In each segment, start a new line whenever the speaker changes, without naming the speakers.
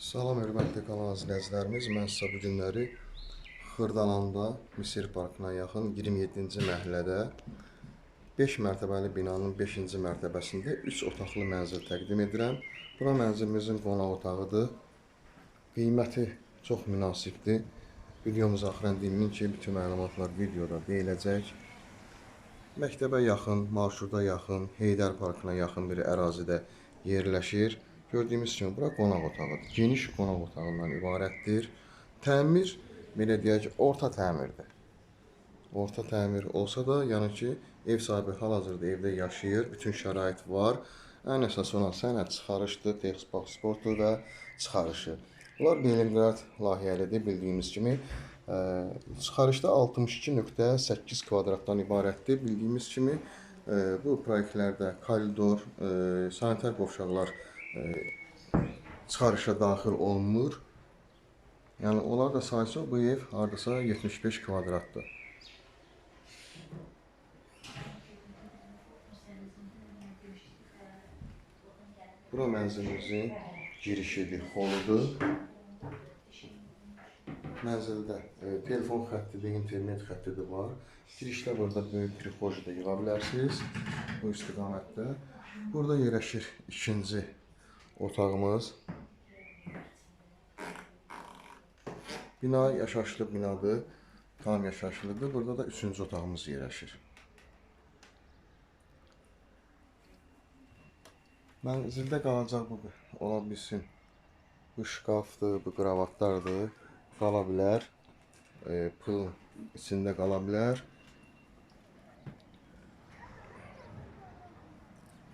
Salam hörmətli kanal izləyicilərimiz. Mən sizə bu günləri Xırdalanda Misir Parkına yaxın 27-ci məhəllədə 5 mərtəbəli binanın 5-ci mərtəbəsində 3 otaqlı mənzil təqdim edirəm. Bura mənzilimizin qonaq otağıdır. Qiyməti çox münasibdir. Videomuz axıran deyimin ki, bütün məlumatlar videoda deyiləcək. Məktəbə yaxın, marşruta yaxın, Heydər Parkına yaxın bir ərazidə yerləşir. Gördüyümüz kimi bura qonaq otağıdır. Geniş qonaq otağından ibarətdir. Təmir belə deyək, orta təmirdir. Orta təmir olsa da, yəni ki, ev sahibi hal-hazırda evdə yaşayır, bütün şərait var. Ən əsas olan sənəd çıxarışdır, texnik pasportu və çıxarışı. Bunlar Leningrad layihəlidir bildiyimiz kimi. Çıxarışda 62.8 kvadratdan ibarətdir. Bildiyimiz kimi bu proyektlərdə koridor, sanitar qovşaqlar çıxarışa daxil olunmur. Yəni onlar da saysa bu ev hardasa 75 kvadratdır. Bura mənzilimizin girişidir, holudur. Mənzildə e, telefon xətti də, internet xətti də var. Girişdə burada böyük prixoji da yığa bilərsiniz bu istiqamətdə. Burada yerləşir ikinci otağımız. Bina yaşayışlı binadır. Tam yaşayışlıdır. Burada da üçüncü otağımız yerləşir. Mənzildə qalacaq bu ola bilsin. Bu şkafdır, bu kravatlardır. Qala bilər. E, pul içində qala bilər.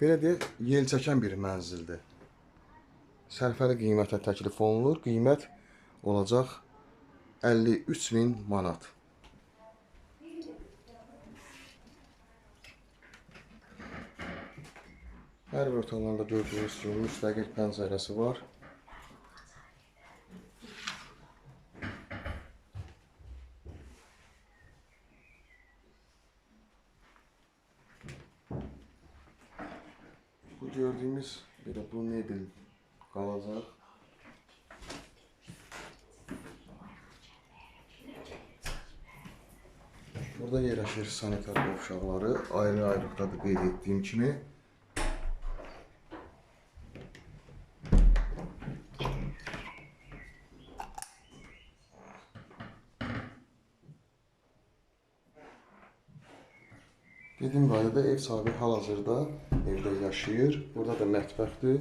Belə deyək, yel çəkən bir mənzildir. Sərfəli qiymətə təklif olunur. Qiymət olacaq 53 min manat. Hər bir otaqlarda gördüyünüz kimi müstəqil pəncərəsi var. Bu gördüyümüz belə bu mebel qalacaq. Burada yerləşir sanitar qovşaqları. Ayrı-ayrılıqda da qeyd etdiyim kimi. Dediyim qaydada ev sahibi hal-hazırda evdə yaşayır. Burada da mətbəxdir.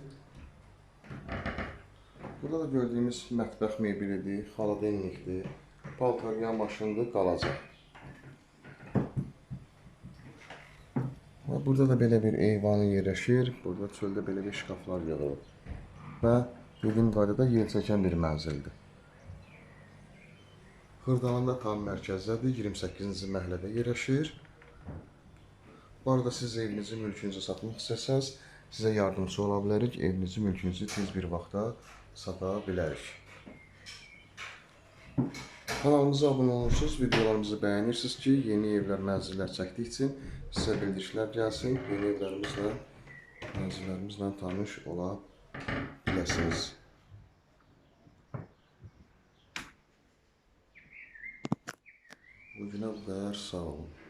Burada da gördüyümüz mətbəx mebelidir, xaladenlikdir, paltaryan maşındır, qalacaq. Və burada da belə bir eyvanı yerləşir. Burada çöldə belə bir şkaflar yığılıb. Və dediyim qaydada yer çəkən bir mənzildir. Xırdalanda tam mərkəzdədir, 28-ci məhəllədə yerləşir. Bu arada siz evinizi, mülkünüzü satmaq istəsəz, sizə yardımçı ola bilərik. Evinizi, mülkünüzü tez bir vaxtda sata bilərik. Kanalımıza abunə olursunuz, videolarımızı bəyənirsiniz ki, yeni evlər, mənzillər çəkdiyi üçün sizə bildirişlər gəlsin. Yeni evlərimizlə, mənzillərimizlə tanış ola biləsiniz. Bugünə bu qədər sağ olun.